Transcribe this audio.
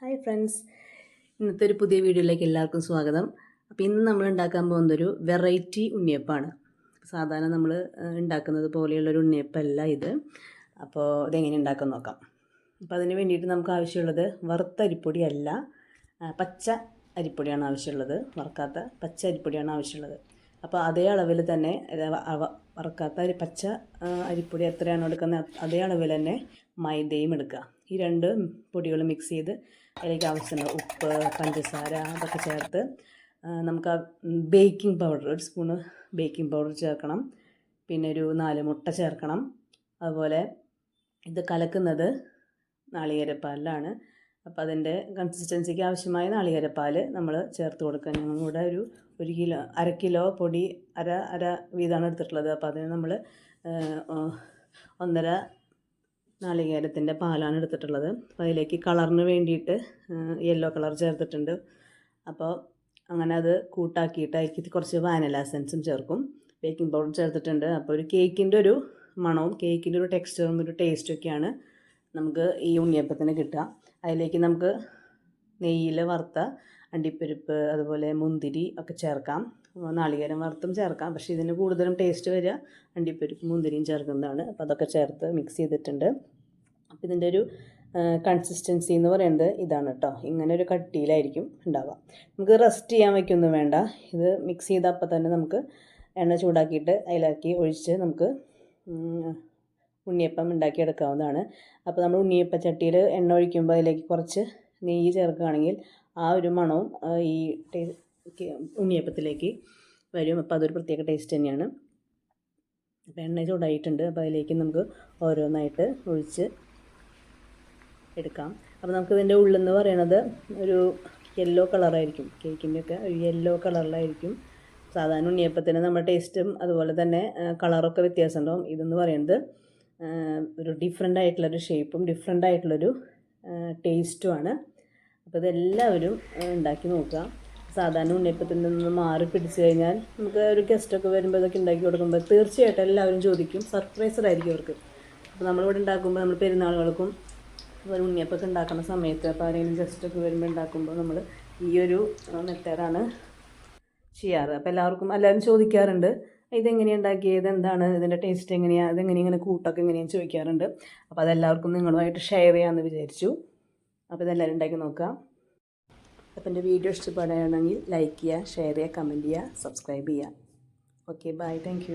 Hi friends. ഇന്നത്തെ ഒരു പുതിയ വീഡിയോയിലേക്ക് എല്ലാവർക്കും സ്വാഗതം. അപ്പോൾ ഇന്ന് നമ്മൾ ഉണ്ടാക്കാൻ പോകുന്നൊരു വെറൈറ്റി ഉണ്ണിയപ്പമാണ് സാധാരണ നമ്മൾ ഉണ്ടാക്കുന്നത് പോലെയുള്ളൊരു ഉണ്ണിയപ്പമല്ല ഇത്. അപ്പോൾ ഇതെങ്ങനെ ഉണ്ടാക്കാൻ നോക്കാം. അപ്പോൾ അതിന് വേണ്ടിയിട്ട് നമുക്ക് ആവശ്യമുള്ളത് വറുത്ത അരിപ്പൊടി അല്ല പച്ച അരിപ്പൊടിയാണ് ആവശ്യമുള്ളത്. വറുക്കാത്ത പച്ച അരിപ്പൊടിയാണ് ആവശ്യമുള്ളത്. അപ്പോൾ അതേ അളവിൽ തന്നെ വറുക്കാത്ത പച്ച അരിപ്പൊടി എത്രയാണോ എടുക്കുന്നത് അതേ അളവിൽ തന്നെ മൈദയും എടുക്കുക. ഈ രണ്ട് പൊടികൾ മിക്സ് ചെയ്ത് അതിലേക്ക് ആവശ്യമുള്ള ഉപ്പ് പഞ്ചസാര അതൊക്കെ ചേർത്ത് നമുക്ക് ബേക്കിംഗ് പൗഡർ ഒരു സ്പൂണ് ബേക്കിംഗ് പൗഡർ ചേർക്കണം. പിന്നെ ഒരു നാല് മുട്ട ചേർക്കണം. അതുപോലെ ഇത് കലക്കുന്നത് നാളികേരപ്പാലിലാണ്. അപ്പോൾ അതിന്റെ കൺസിസ്റ്റൻസിക്ക് ആവശ്യമായ നാളികേരപ്പാൽ നമ്മൾ ചേർത്ത് കൊടുക്കുക. ഞങ്ങളിവിടെ ഒരു ഒരു കിലോ അര കിലോ പൊടി അര അര വീതമാണ് എടുത്തിട്ടുള്ളത്. അപ്പോൾ അതിന് നമ്മൾ ഒന്നര നാളികേരത്തിന്റെ പാലാണ് എടുത്തിട്ടുള്ളത്. അപ്പോൾ അതിലേക്ക് കളറിന് വേണ്ടിയിട്ട് യെല്ലോ കളർ ചേർത്തിട്ടുണ്ട്. അപ്പോൾ അങ്ങനെ അത് കൂട്ടാക്കിയിട്ട് അതിലേക്ക് കുറച്ച് വാനില എസൻസും ചേർക്കും. ബേക്കിംഗ് പൗഡർ ചേർത്തിട്ടുണ്ട്. അപ്പോൾ ഒരു കേക്കിന്റെ ഒരു മണവും കേക്കിന്റെ ഒരു ടെക്സ്ചറും ഒരു ടേസ്റ്റും ഒക്കെയാണ് നമുക്ക് ഈ ഉണ്ണിയപ്പത്തിന് കിട്ടുക. അതിലേക്ക് നമുക്ക് നെയ്യിൽ വറുത്ത അണ്ടിപ്പരിപ്പ് അതുപോലെ മുന്തിരി ഒക്കെ ചേർക്കാം. നാളികേരം വറുത്തും ചേർക്കാം. പക്ഷേ ഇതിന് കൂടുതലും ടേസ്റ്റ് വരിക അണ്ടിപ്പരിപ്പ് മുന്തിരിയും ചേർക്കുന്നതാണ്. അപ്പോൾ അതൊക്കെ ചേർത്ത് മിക്സ് ചെയ്തിട്ടുണ്ട്. അപ്പോൾ ഇതിന്റെ ഒരു കൺസിസ്റ്റൻസി എന്ന് പറയുന്നത് ഇതാണ് കേട്ടോ ഇങ്ങനെ ഒരു കട്ടിയിലായിരിക്കും ഉണ്ടാവുക. നമുക്ക് റെസ്റ്റ് ചെയ്യാൻ വയ്ക്കൊന്നും വേണ്ട. ഇത് മിക്സ് ചെയ്ത അപ്പം തന്നെ നമുക്ക് എണ്ണ ചൂടാക്കിയിട്ട് അതിലാക്കി ഒഴിച്ച് നമുക്ക് ഉണ്ണിയപ്പം ഉണ്ടാക്കിയെടുക്കാവുന്നതാണ്. അപ്പോൾ നമ്മൾ ഉണ്ണിയപ്പ ചട്ടിയിൽ എണ്ണ ഒഴിക്കുമ്പോൾ അതിലേക്ക് കുറച്ച് നെയ്യ് ചേർക്കുകയാണെങ്കിൽ ആ ഒരു മണവും ഈ ഉണ്ണിയപ്പത്തിലേക്ക് വരും. അപ്പോൾ അതൊരു പ്രത്യേക ടേസ്റ്റ് തന്നെയാണ്. അപ്പോൾ എണ്ണ ചൂടായിട്ടുണ്ട്. അപ്പോൾ അതിലേക്ക് നമുക്ക് ഓരോന്നായിട്ട് ഒഴിച്ച് എടുക്കാം. അപ്പോൾ നമുക്ക് ഇതിന്റെ ഉള്ളെന്ന് പറയണത് ഒരു യെല്ലോ കളറായിരിക്കും കേക്കിന്റെ ഒക്കെ ഒരു യെല്ലോ കളറിലായിരിക്കും സാധാരണ ഉണ്ണിയപ്പത്തിന് നമ്മുടെ ടേസ്റ്റും അതുപോലെ തന്നെ കളറൊക്കെ വ്യത്യാസമുണ്ടാവും. ഇതെന്ന് പറയുന്നത് ഒരു ഡിഫറെന്റ് ആയിട്ടുള്ളൊരു ഷേപ്പും ഡിഫറെന്റ് ആയിട്ടുള്ളൊരു ടേസ്റ്റുമാണ് അപ്പോൾ ഇതെല്ലാവരും ഉണ്ടാക്കി നോക്കുക. സാധാരണ ഉണ്ണിയപ്പത്തിൽ നിന്ന് മാറി പിടിച്ചു കഴിഞ്ഞാൽ നമുക്ക് ഒരു ഗസ്റ്റൊക്കെ വരുമ്പോൾ ഇതൊക്കെ ഉണ്ടാക്കി കൊടുക്കുമ്പോൾ തീർച്ചയായിട്ടും എല്ലാവരും ചോദിക്കും. സർപ്രൈസഡ് ആയിരിക്കും അവർക്ക്. അപ്പോൾ നമ്മളിവിടെ ഉണ്ടാക്കുമ്പോൾ നമ്മൾ പെരുന്നാളുകൾക്കും അതുപോലെ ഉണ്ണിയപ്പൊക്കെ ഉണ്ടാക്കുന്ന സമയത്ത് അപ്പോൾ ആരെങ്കിലും ഗസ്റ്റൊക്കെ വരുമ്പോൾ ഉണ്ടാക്കുമ്പോൾ നമ്മൾ ഈ ഒരു മെത്തേഡാണ് ചെയ്യാറ്. അപ്പോൾ എല്ലാവർക്കും എല്ലാവരും ചോദിക്കാറുണ്ട്. ഇതെങ്ങനെയാണ് ഉണ്ടാക്കിയത്? എന്താണ് ഇതിന്റെ ടേസ്റ്റ് എങ്ങനെയാണ് ഇതെങ്ങനെ ഇങ്ങനെ കൂട്ടൊക്കെ എങ്ങനെയാണ് ചോദിക്കാറുണ്ട്. അപ്പോൾ അതെല്ലാവർക്കും നിങ്ങളുമായിട്ട് ഷെയർ ചെയ്യാമെന്ന് വിചാരിച്ചു. അപ്പോൾ ഇതെല്ലാവരും ഉണ്ടാക്കി നോക്കാം അപ്പോൾ എന്റെ വീഡിയോ ഇഷ്ടപ്പെടുകയാണെങ്കിൽ ലൈക്ക് ചെയ്യുക ഷെയർ ചെയ്യുക കമന്റ് ചെയ്യുക സബ്സ്ക്രൈബ് ചെയ്യുക. Okay bye thank